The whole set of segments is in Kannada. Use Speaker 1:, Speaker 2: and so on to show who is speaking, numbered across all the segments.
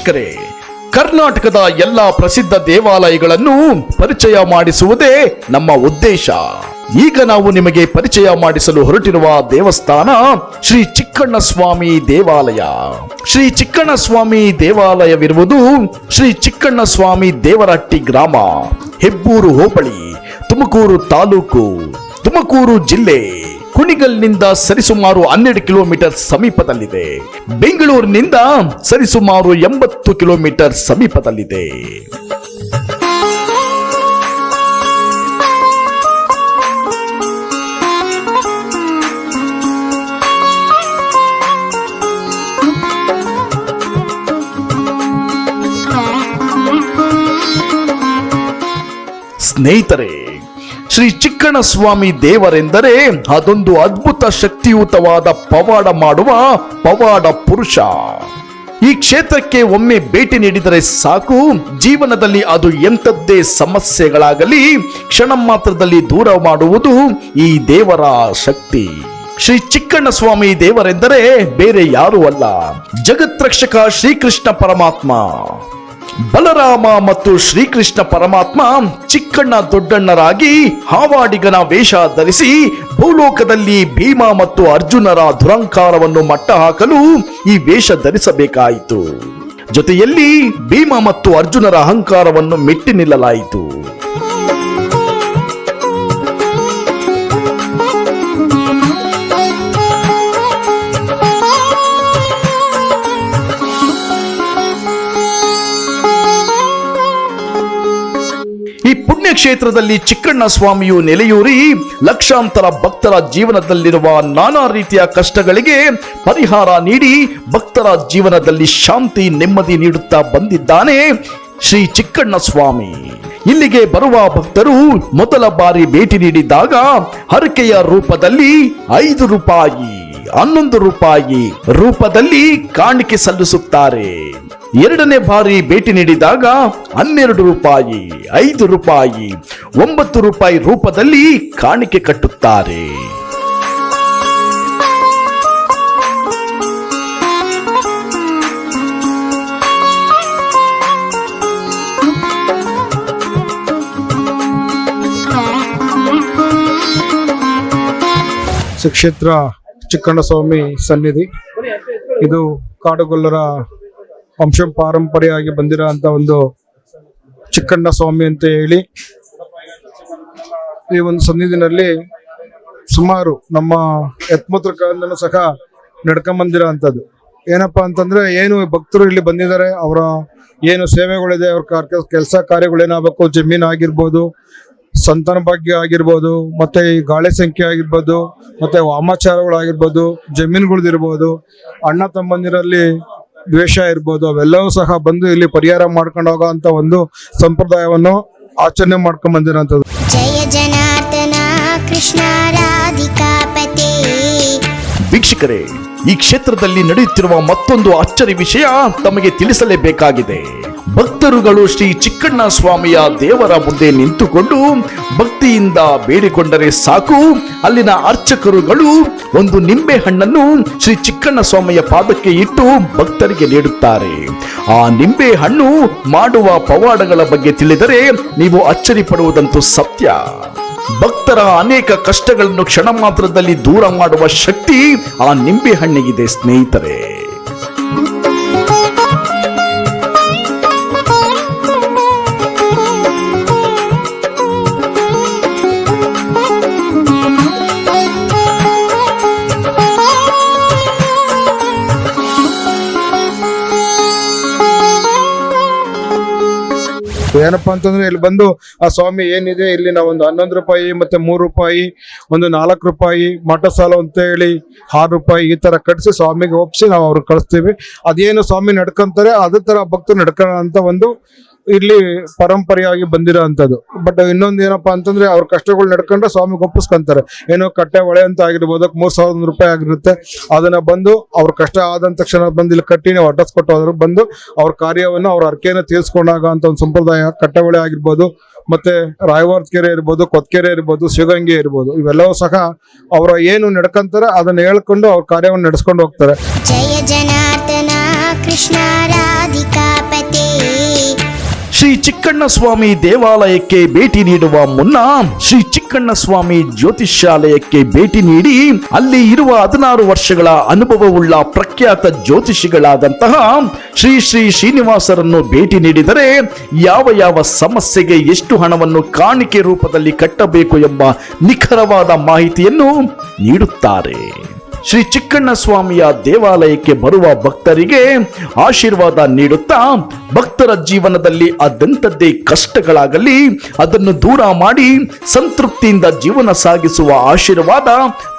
Speaker 1: ವೀಕ್ಷಕರೇ, ಕರ್ನಾಟಕದ ಎಲ್ಲಾ ಪ್ರಸಿದ್ಧ ದೇವಾಲಯಗಳನ್ನು ಪರಿಚಯ ಮಾಡಿಸುವುದೇ ನಮ್ಮ ಉದ್ದೇಶ. ಈಗ ನಾವು ನಿಮಗೆ ಪರಿಚಯ ಮಾಡಿಸಲು ಹೊರಟಿರುವ ದೇವಸ್ಥಾನ ಶ್ರೀ ಚಿಕ್ಕಣ್ಣ ಸ್ವಾಮಿ ದೇವಾಲಯ. ಶ್ರೀ ಚಿಕ್ಕಣ್ಣ ಸ್ವಾಮಿ ದೇವಾಲಯವಿರುವುದು ಶ್ರೀ ಚಿಕ್ಕಣ್ಣ ಸ್ವಾಮಿ ದೇವರಟ್ಟಿ ಗ್ರಾಮ, ಹೆಬ್ಬೂರು ಹೋಬಳಿ, ತುಮಕೂರು ತಾಲೂಕು, ತುಮಕೂರು ಜಿಲ್ಲೆ. ಕುಣಿಗಲ್ನಿಂದ ಸರಿಸುಮಾರು ಹನ್ನೆರಡು ಕಿಲೋಮೀಟರ್ ಸಮೀಪದಲ್ಲಿದೆ. ಬೆಂಗಳೂರಿನಿಂದ ಸರಿಸುಮಾರು ಎಂಬತ್ತು ಕಿಲೋಮೀಟರ್ ಸಮೀಪದಲ್ಲಿದೆ. ಸ್ನೇಹಿತರೆ ಶ್ರೀ ಚಿಕ್ಕಣ ಸ್ವಾಮಿ ದೇವರೆಂದರೆ ಅದೊಂದು ಅದ್ಭುತ ಶಕ್ತಿಯುತವಾದ ಪವಾಡ ಮಾಡುವ ಪವಾಡ ಪುರುಷ. ಈ ಕ್ಷೇತ್ರಕ್ಕೆ ಒಮ್ಮೆ ಭೇಟಿ ನೀಡಿದರೆ ಸಾಕು. ಜೀವನದಲ್ಲಿ ಅದು ಎಂಥದ್ದೇ ಸಮಸ್ಯೆಗಳಾಗಲಿ, ಕ್ಷಣ ಮಾತ್ರದಲ್ಲಿ ದೂರ ಮಾಡುವುದು ಈ ದೇವರ ಶಕ್ತಿ. ಶ್ರೀ ಚಿಕ್ಕಣ್ಣ ಸ್ವಾಮಿ ದೇವರೆಂದರೆ ಬೇರೆ ಯಾರೂ ಅಲ್ಲ. ಜಗತ್ರಕ್ಷಕ ಶ್ರೀಕೃಷ್ಣ ಪರಮಾತ್ಮ. ಬಲರಾಮ ಮತ್ತು ಶ್ರೀಕೃಷ್ಣ ಪರಮಾತ್ಮ ಚಿಕ್ಕಣ್ಣ ದೊಡ್ಡಣ್ಣರಾಗಿ ಹಾವಾಡಿಗನ ವೇಷ ಧರಿಸಿ ಭೂಲೋಕದಲ್ಲಿ ಭೀಮ ಮತ್ತು ಅರ್ಜುನರ ದುರಂಕಾರವನ್ನು ಮಟ್ಟ ಹಾಕಲು ಈ ವೇಷ ಧರಿಸಬೇಕಾಯಿತು. ಜೊತೆಯಲ್ಲಿ ಭೀಮ ಮತ್ತು ಅರ್ಜುನರ ಅಹಂಕಾರವನ್ನು ಮೆಟ್ಟಿ ನಿಲ್ಲಲಾಯಿತು. ಈ ಪುಣ್ಯಕ್ಷೇತ್ರದಲ್ಲಿ ಚಿಕ್ಕಣ್ಣ ಸ್ವಾಮಿಯು ನೆಲೆಯೂರಿ ಲಕ್ಷಾಂತರ ಭಕ್ತರ ಜೀವನದಲ್ಲಿರುವ ನಾನಾ ರೀತಿಯ ಕಷ್ಟಗಳಿಗೆ ಪರಿಹಾರ ನೀಡಿ ಭಕ್ತರ ಜೀವನದಲ್ಲಿ ಶಾಂತಿ ನೆಮ್ಮದಿ ನೀಡುತ್ತಾ ಬಂದಿದ್ದಾನೆ ಶ್ರೀ ಚಿಕ್ಕಣ್ಣ ಸ್ವಾಮಿ ಇಲ್ಲಿಗೆ ಬರುವ ಭಕ್ತರು ಮೊದಲ ಬಾರಿ ಭೇಟಿ ನೀಡಿದಾಗ ಹರಕೆಯ ರೂಪದಲ್ಲಿ ಐದು ರೂಪಾಯಿ, ಹನ್ನೊಂದು ರೂಪಾಯಿ ರೂಪದಲ್ಲಿ ಕಾಣಿಕೆ ಸಲ್ಲಿಸುತ್ತಾರೆ. ಎರಡನೇ ಬಾರಿ ಭೇಟಿ ನೀಡಿದಾಗ ಹನ್ನೆರಡು ರೂಪಾಯಿ, ಐದು ರೂಪಾಯಿ, ಒಂಬತ್ತು ರೂಪಾಯಿ ರೂಪದಲ್ಲಿ ಕಾಣಿಕೆ ಕಟ್ಟುತ್ತಾರೆ.
Speaker 2: ಸುಕ್ಷೇತ್ರ ಚಿಕ್ಕಣ್ಣಸ್ವಾಮಿ ಸನ್ನಿಧಿ. ಇದು ಕಾಡುಗೊಲ್ಲರ ವಂಶ ಪಾರಂಪರ್ಯವಾಗಿ ಬಂದಿರೋ ಒಂದು ಚಿಕ್ಕಣ್ಣ ಸ್ವಾಮಿ ಅಂತ ಹೇಳಿ ಈ ಒಂದು ಸನ್ನಿಧಿನಲ್ಲಿ ಸುಮಾರು ನಮ್ಮ ಎತ್ಮೂತ್ರ ಕಾಲದಲ್ಲೂ ಸಹ ನಡ್ಕೊಂಬಂದಿರೋ ಅಂಥದ್ದು. ಏನಪ್ಪಾ ಅಂತಂದ್ರೆ ಏನು ಭಕ್ತರು ಇಲ್ಲಿ ಬಂದಿದ್ದಾರೆ, ಅವರ ಏನು ಸೇವೆಗಳಿದೆ, ಅವ್ರ ಕೆಲಸ ಕಾರ್ಯಗಳೇನಾಗಬೇಕು ಜಮೀನು ಆಗಿರ್ಬೋದು, ಸಂತಾನ ಭಾಗ್ಯ ಆಗಿರ್ಬೋದು, ಮತ್ತೆ ಈ ಗಾಳಿ ಸಂಖ್ಯೆ ಆಗಿರ್ಬೋದು, ಮತ್ತೆ ವಾಮಾಚಾರಗಳಾಗಿರ್ಬೋದು ಜಮೀನುಗಳದಿರ್ಬೋದು ಅಣ್ಣ ತಮ್ಮಂದಿರಲ್ಲಿ ದ್ವೇಷ ಇರ್ಬೋದು ಅವೆಲ್ಲವೂ ಸಹ ಬಂದು ಇಲ್ಲಿ ಪರಿಹಾರ ಮಾಡ್ಕೊಂಡು ಹೋಗೋಂಥ ಒಂದು ಸಂಪ್ರದಾಯವನ್ನು ಆಚರಣೆ ಮಾಡ್ಕೊಂಡ್ ಬಂದಿರೋಂಥದ್ದು.
Speaker 3: ಜಯ ಜನಾರ್ದನ ಕೃಷ್ಣ ರಾಧಿಕಾಪತಿ.
Speaker 1: ವೀಕ್ಷಕರೇ ಈ ಕ್ಷೇತ್ರದಲ್ಲಿ ನಡೆಯುತ್ತಿರುವ ಮತ್ತೊಂದು ಅಚ್ಚರಿ ವಿಷಯ ತಮಗೆ ತಿಳಿಸಲೇಬೇಕಾಗಿದೆ. ಭಕ್ತರುಗಳು ಶ್ರೀ ಚಿಕ್ಕಣ್ಣ ಸ್ವಾಮಿಯ ದೇವರ ಮುಂದೆ ನಿಂತುಕೊಂಡು ಭಕ್ತಿಯಿಂದ ಬೇಡಿಕೊಂಡರೆ ಸಾಕು. ಅಲ್ಲಿನ ಅರ್ಚಕರುಗಳು ಒಂದು ನಿಂಬೆ ಹಣ್ಣನ್ನು ಶ್ರೀ ಚಿಕ್ಕಣ್ಣ ಸ್ವಾಮಿಯ ಪಾದಕ್ಕೆ ಇಟ್ಟು ಭಕ್ತರಿಗೆ ನೀಡುತ್ತಾರೆ. ಆ ನಿಂಬೆ ಹಣ್ಣು ಮಾಡುವ ಪವಾಡಗಳ ಬಗ್ಗೆ ತಿಳಿದರೆ ನೀವು ಅಚ್ಚರಿ ಪಡುವುದಂತೂ ಸತ್ಯ. ಭಕ್ತರ ಅನೇಕ ಕಷ್ಟಗಳನ್ನು ಕ್ಷಣ ಮಾತ್ರದಲ್ಲಿ ದೂರ ಮಾಡುವ ಶಕ್ತಿ ಆ ನಿಂಬೆ ಹಣ್ಣಿಗಿದೆ ಸ್ನೇಹಿತರೆ.
Speaker 2: ಏನಪ್ಪಾ ಅಂತಂದ್ರೆ ಇಲ್ಲಿ ಬಂದು, ಆ ಸ್ವಾಮಿ ಏನಿದೆ, ಇಲ್ಲಿ ನಾವು ಒಂದು ಹನ್ನೊಂದು ರೂಪಾಯಿ, ಮತ್ತೆ ಮೂರು ರೂಪಾಯಿ, ಒಂದು ನಾಲ್ಕು ರೂಪಾಯಿ, ಮಠ ಸಾಲ ಅಂತ ಹೇಳಿ ಆರು ರೂಪಾಯಿ ಈ ತರ ಕಟ್ಸಿ ಸ್ವಾಮಿಗೆ ಒಪ್ಸಿ ನಾವು ಅವ್ರಿಗೆ ಕಳಿಸ್ತೀವಿ. ಅದೇನು ಸ್ವಾಮಿ ನಡ್ಕೊಂತಾರೆ, ಅದೇ ತರ ಭಕ್ತರು ನಡ್ಕೊಳ್ಳೋ ಅಂತ ಒಂದು ಇಲ್ಲಿ ಪರಂಪರೆಯಾಗಿ ಬಂದಿರೋ ಅಂತದ್ದು ಬಟ್ ಇನ್ನೊಂದು ಏನಪ್ಪ ಅಂತಂದ್ರೆ ಅವ್ರ ಕಷ್ಟಗಳು ನಡ್ಕೊಂಡ್ರೆ ಸ್ವಾಮಿ ಒಪ್ಪಿಸ್ಕೊಂತಾರೆ. ಏನೋ ಕಟ್ಟೆ ಹೊಳೆ ಅಂತ ಆಗಿರ್ಬೋದು ಮೂರ್ ಸಾವಿರದ ರೂಪಾಯಿ ಆಗಿರುತ್ತೆ. ಅದನ್ನ ಬಂದು ಅವ್ರ ಕಷ್ಟ ಆದಂತ ತಕ್ಷಣ ಬಂದು ಇಲ್ಲಿ ಕಟ್ಟಿ ನೀವು ಅಡ್ರೆಸ್ ಕೊಟ್ಟು ಬಂದು ಅವ್ರ ಕಾರ್ಯವನ್ನು ಅವ್ರ ಅರ್ಕೆಯನ್ನು ತೀರಿಸ್ಕೊಂಡಾಗ ಅಂತ ಒಂದು ಸಂಪ್ರದಾಯ, ಕಟ್ಟೆ ಹೊಳೆ ಆಗಿರ್ಬೋದು, ಮತ್ತೆ ರಾಯವಾರ್ ಕೆರೆ ಇರ್ಬೋದು ಕೊತ್ಕೆರೆ ಇರ್ಬೋದು, ಶಿವಗಂಗೆ ಇರ್ಬೋದು, ಇವೆಲ್ಲವೂ ಸಹ ಅವರ ಏನು ನಡ್ಕೊಂತಾರೆ ಅದನ್ನ ಹೇಳ್ಕೊಂಡು ಅವ್ರ ಕಾರ್ಯವನ್ನು ನಡೆಸ್ಕೊಂಡು ಹೋಗ್ತಾರೆ.
Speaker 3: ಜಯ ಜನಾರ್ದನ ಕೃಷ್ಣ ರಾಧಿಕಾ.
Speaker 1: ಶ್ರೀ ಚಿಕ್ಕಣ್ಣ ಸ್ವಾಮಿ ದೇವಾಲಯಕ್ಕೆ ಭೇಟಿ ನೀಡುವ ಮುನ್ನ ಶ್ರೀ ಚಿಕ್ಕಣ್ಣ ಸ್ವಾಮಿ ಜ್ಯೋತಿಷ್ಯಾಲಯಕ್ಕೆ ಭೇಟಿ ನೀಡಿ ಅಲ್ಲಿ ಇರುವ ಹದಿನಾರು ವರ್ಷಗಳ ಅನುಭವವುಳ್ಳ ಪ್ರಖ್ಯಾತ ಜ್ಯೋತಿಷಿಗಳಾದಂತಹ ಶ್ರೀ ಶ್ರೀ ಶ್ರೀನಿವಾಸರನ್ನು ಭೇಟಿ ನೀಡಿದರೆ ಯಾವ ಯಾವ ಸಮಸ್ಯೆಗೆ ಎಷ್ಟು ಹಣವನ್ನು ಕಾಣಿಕೆ ರೂಪದಲ್ಲಿ ಕಟ್ಟಬೇಕು ಎಂಬ ನಿಖರವಾದ ಮಾಹಿತಿಯನ್ನು ನೀಡುತ್ತಾರೆ. ಶ್ರೀ ಚಿಕ್ಕಣ್ಣ ಸ್ವಾಮಿಯ ದೇವಾಲಯಕ್ಕೆ ಬರುವ ಭಕ್ತರಿಗೆ ಆಶೀರ್ವಾದ ನೀಡುತ್ತಾ ಭಕ್ತರ ಜೀವನದಲ್ಲಿ ಅದೆಂಥದ್ದೇ ಕಷ್ಟಗಳಾಗಲಿ, ಅದನ್ನು ದೂರ ಮಾಡಿ ಸಂತೃಪ್ತಿಯಿಂದ ಜೀವನ ಸಾಗಿಸುವ ಆಶೀರ್ವಾದ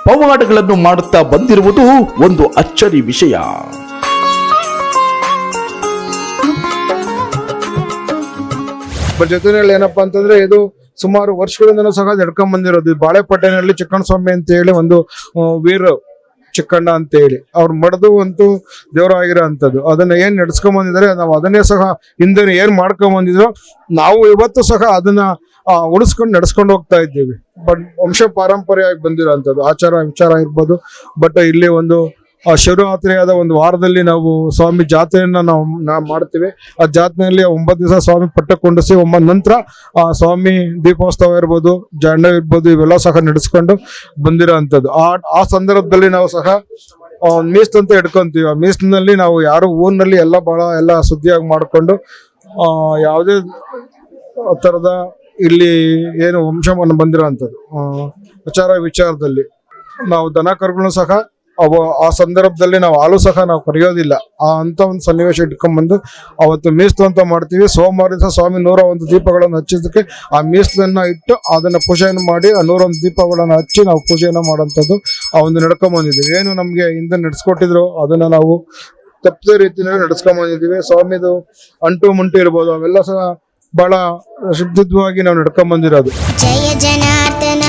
Speaker 1: ಪವಾಡಗಳನ್ನು ಮಾಡುತ್ತಾ ಬಂದಿರುವುದು ಒಂದು ಅಚ್ಚರಿ ವಿಷಯ.
Speaker 2: ಜೊತೆಯಲ್ಲಿ ಏನಪ್ಪಾ ಅಂತಂದ್ರೆ ಇದು ಸುಮಾರು ವರ್ಷಗಳಿಂದ ಸಹ ನಡ್ಕೊಂಡ್ ಬಂದಿರೋದು. ಬಾಳೆಪಟ್ಟಣಲ್ಲಿ ಚಿಕ್ಕಣ್ಣ ಸ್ವಾಮಿ ಅಂತ ಹೇಳಿ ಒಂದು ವೀರ ಚಿಕ್ಕಣ್ಣ ಅಂತ ಹೇಳಿ ಅವ್ರು ಮಡದು ಅಂತೂ ದೇವರಾಗಿರೋ ಅದನ್ನು ಅದನ್ನ ಏನ್ ನಾವು ಅದನ್ನೇ ಸಹ ಹಿಂದೆ ಏನ್ ಮಾಡ್ಕೊಂಡ್ ಬಂದಿದ್ರು, ನಾವು ಇವತ್ತು ಸಹ ಅದನ್ನ ಉಳಿಸ್ಕೊಂಡು ನಡ್ಸ್ಕೊಂಡು ಹೋಗ್ತಾ ಇದ್ದೀವಿ. ಬಟ್ ವಂಶ ಪಾರಂಪರ್ಯವಾಗಿ ಬಂದಿರೋ ಅಂಥದ್ದು, ಆಚಾರ ವಿಚಾರ ಇರ್ಬೋದು. ಬಟ್ ಇಲ್ಲಿ ಒಂದು ಶಿವರಾತ್ರಿಯಾದ ಒಂದು ವಾರದಲ್ಲಿ ನಾವು ಸ್ವಾಮಿ ಜಾತ್ರೆಯನ್ನ ನಾವು ನಾವು ಮಾಡ್ತೀವಿ. ಆ ಜಾತ್ರೆಯಲ್ಲಿ ಒಂಬತ್ತು ದಿವಸ ಸ್ವಾಮಿ ಪಟ್ಟ ಕೊಂಡಿಸಿ ಒಂಬತ್ತು ನಂತರ ಆ ಸ್ವಾಮಿ ದೀಪೋತ್ಸವ ಇರ್ಬೋದು, ಜಂಡ ಇರ್ಬೋದು, ಇವೆಲ್ಲ ಸಹ ನಡೆಸ್ಕೊಂಡು ಬಂದಿರೋ ಅಂಥದ್ದು. ಆ ಆ ಸಂದರ್ಭದಲ್ಲಿ ನಾವು ಸಹ ಮೀಸ್ಟ್ ಅಂತ ಇಟ್ಕೊಂತೀವಿ. ಆ ಮೀಸ್ನಲ್ಲಿ ನಾವು ಯಾರು ಊರಿನಲ್ಲಿ ಎಲ್ಲ ಬಹಳ ಎಲ್ಲ ಸುದ್ದಿಯಾಗಿ ಮಾಡಿಕೊಂಡು ಯಾವುದೇ ಥರದ ಇಲ್ಲಿ ಏನು ವಂಶವನ್ನು ಬಂದಿರೋ ಅಂಥದ್ದು. ವಿಚಾರ ವಿಚಾರದಲ್ಲಿ ನಾವು ದನ ಕರುಗಳನ್ನು ಸಹ ಆ ಸಂದರ್ಭದಲ್ಲಿ ನಾವು ಹಾಲು ಸಹ ನಾವು ಕರೆಯೋದಿಲ್ಲ ಆ ಅಂತ ಒಂದು ಸನ್ನಿವೇಶ ಇಟ್ಕೊಂಡ್ಬಂದು ಅವತ್ತು ಮೀಸಲು ಅಂತ ಮಾಡ್ತೀವಿ. ಸೋಮವಾರ ದಿವಸ ಸ್ವಾಮಿ ನೂರ ಒಂದು ದೀಪಗಳನ್ನು ಹಚ್ಚಿದ್ದಕ್ಕೆ ಆ ಮೀಸಲನ್ನ ಇಟ್ಟು ಅದನ್ನ ಪೂಜೆಯನ್ನು ಮಾಡಿ ಆ ನೂರೊಂದು ದೀಪಗಳನ್ನು ಹಚ್ಚಿ ನಾವು ಪೂಜೆಯನ್ನು ಮಾಡೋಂಥದ್ದು ಆ ಒಂದು ನಡ್ಕೊಂಬಂದಿದ್ದೀವಿ ಏನು ನಮಗೆ ಹಿಂದೆ ನಡೆಸ್ಕೊಟ್ಟಿದ್ರು, ಅದನ್ನ ನಾವು ತಪ್ಪದ ರೀತಿಯಲ್ಲಿ ನಡ್ಸ್ಕೊಂಬಂದಿದ್ದೀವಿ ಸ್ವಾಮಿದು ಅಂಟು ಮುಂಟು ಇರ್ಬೋದು, ಅವೆಲ್ಲ ಸಹ ಬಹಳ ಶುದ್ಧವಾಗಿ ನಾವು ನಡ್ಕೊಂಬಂದಿರೋದು
Speaker 3: ಜಯ ಜನಾರ್ದನ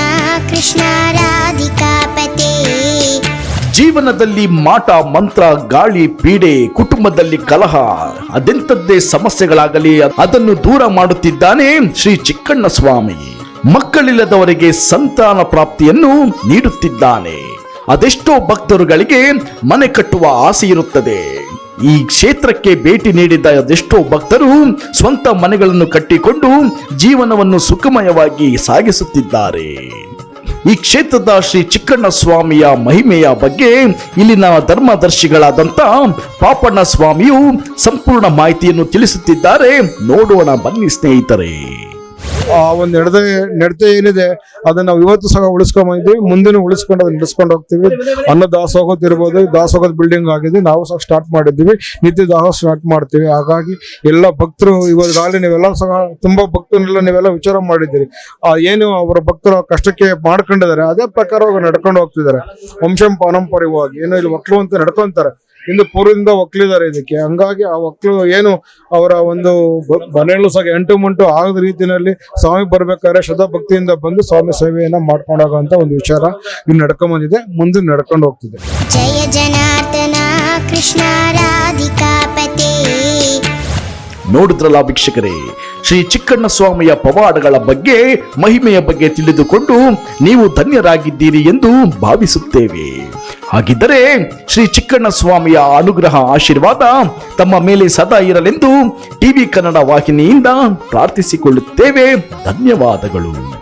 Speaker 3: ಕೃಷ್ಣ ರಾಧಿಕಾಪತಿ.
Speaker 1: ಜೀವನದಲ್ಲಿ ಮಾಟ, ಮಂತ್ರ, ಗಾಳಿ, ಪೀಡೆ, ಕುಟುಂಬದಲ್ಲಿ ಕಲಹ ಅದೆಂತದ್ದೇ ಸಮಸ್ಯೆಗಳಾಗಲಿ, ಅದನ್ನು ದೂರ ಮಾಡುತ್ತಿದ್ದಾನೆ ಶ್ರೀ ಚಿಕ್ಕಣ್ಣ ಸ್ವಾಮಿ. ಮಕ್ಕಳಿಲ್ಲದವರಿಗೆ ಸಂತಾನ ಪ್ರಾಪ್ತಿಯನ್ನು ನೀಡುತ್ತಿದ್ದಾನೆ. ಅದೆಷ್ಟೋ ಭಕ್ತರುಗಳಿಗೆ ಮನೆ ಕಟ್ಟುವ ಆಸೆ ಇರುತ್ತದೆ. ಈ ಕ್ಷೇತ್ರಕ್ಕೆ ಭೇಟಿ ನೀಡಿದ ಅದೆಷ್ಟೋ ಭಕ್ತರು ಸ್ವಂತ ಮನೆಗಳನ್ನು ಕಟ್ಟಿಕೊಂಡು ಜೀವನವನ್ನು ಸುಖಮಯವಾಗಿ ಸಾಗಿಸುತ್ತಿದ್ದಾರೆ. ಈ ಕ್ಷೇತ್ರದ ಶ್ರೀ ಚಿಕ್ಕಣ್ಣ ಸ್ವಾಮಿಯ ಮಹಿಮೆಯ ಬಗ್ಗೆ ಇಲ್ಲಿನ ಧರ್ಮದರ್ಶಿಗಳಾದಂತ ಪಾಪಣ್ಣ ಸ್ವಾಮಿಯು ಸಂಪೂರ್ಣ ಮಾಹಿತಿಯನ್ನು ತಿಳಿಸುತ್ತಿದ್ದಾರೆ. ನೋಡೋಣ ಬನ್ನಿ ಸ್ನೇಹಿತರೆ.
Speaker 2: ಆ ಒಂದು ನಡೆದ ನಡತೆ ಏನಿದೆ, ಅದನ್ನ ನಾವು ಇವತ್ತು ಸಹ ಉಳಿಸ್ಕೊಂಡ್ ಬಂದಿದ್ದೀವಿ. ಮುಂದಿನ ಉಳಿಸ್ಕೊಂಡು ಅದನ್ನ ನಡೆಸ್ಕೊಂಡು ಹೋಗ್ತೀವಿ. ಅನ್ನ ದಾಸೋಗದ್ ಇರ್ಬೋದು ದಾಸೋಗದ ಬಿಲ್ಡಿಂಗ್ ಆಗಿದೆ. ನಾವು ಸಹ ಸ್ಟಾರ್ಟ್ ಮಾಡಿದ್ದೀವಿ. ನಿತ್ಯ ದಾಸ ಸ್ಟಾರ್ಟ್ ಮಾಡ್ತೀವಿ. ಹಾಗಾಗಿ ಎಲ್ಲ ಭಕ್ತರು ಇವಾಗಲೇ ನೀವೆಲ್ಲ ಸಹ ತುಂಬಾ ಭಕ್ತರನ್ನೆಲ್ಲ ನೀವೆಲ್ಲ ವಿಚಾರ ಮಾಡಿದ್ದೀರಿ. ಆ ಏನು ಅವರ ಭಕ್ತರು ಕಷ್ಟಕ್ಕೆ ಮಾಡ್ಕೊಂಡಿದ್ದಾರೆ, ಅದೇ ಪ್ರಕಾರ ನಡ್ಕೊಂಡು ಹೋಗ್ತಿದ್ದಾರೆ. ವಂಶಂ ಪಾರಂಪರ್ಯವಾಗಿ. ಏನೋ ಇಲ್ಲಿ ಮಕ್ಕಳು ಅಂತ ನಡ್ಕೊಂತಾರೆ. ಇಲ್ಲಿ ಪೂರ್ವದಿಂದ ಒಕ್ಕಲಿದ್ದಾರೆ ಇದಕ್ಕೆ. ಹಂಗಾಗಿ ಆ ಒಕ್ಕಲು ಏನು ಅವರ ಒಂದು ಮನೆಯಲ್ಲೂ ಸಹ ಎಂಟು ಮುಂಟು ಆಗದ ರೀತಿಯಲ್ಲಿ ಸ್ವಾಮಿ ಬರ್ಬೇಕಾದ್ರೆ ಶ್ರದ್ಧಾ ಭಕ್ತಿಯಿಂದ ಬಂದು ಸ್ವಾಮಿ ಸೇವೆಯನ್ನ ಮಾಡ್ಕೊಂಡಾಗಂತ ಒಂದು ವಿಚಾರ ಇಲ್ಲಿ ನಡ್ಕೊಂಡ್ಬಂದಿದೆ ಮುಂದೆ ನಡ್ಕೊಂಡು ಹೋಗ್ತಿದೆ.
Speaker 3: ಜಯ ಜನಾರ್ದನ ಕೃಷ್ಣ
Speaker 1: ನೋಡಿದ್ರಲ್ಲ ವೀಕ್ಷಕರೇ ಶ್ರೀ ಚಿಕ್ಕಣ್ಣ ಸ್ವಾಮಿಯ ಪವಾಡಗಳ ಬಗ್ಗೆ ಮಹಿಮೆಯ ಬಗ್ಗೆ ತಿಳಿದುಕೊಂಡು ನೀವು ಧನ್ಯರಾಗಿದ್ದೀರಿ ಎಂದು ಭಾವಿಸುತ್ತೇವೆ. ಹಾಗಿದ್ದರೆ ಶ್ರೀ ಚಿಕ್ಕಣ್ಣ ಸ್ವಾಮಿಯ ಅನುಗ್ರಹ ಆಶೀರ್ವಾದ ತಮ್ಮ ಮೇಲೆ ಸದಾ ಇರಲೆಂದು ಟಿವಿ ಕನ್ನಡ ವಾಹಿನಿಯಿಂದ ಪ್ರಾರ್ಥಿಸಿಕೊಳ್ಳುತ್ತೇವೆ. ಧನ್ಯವಾದಗಳು.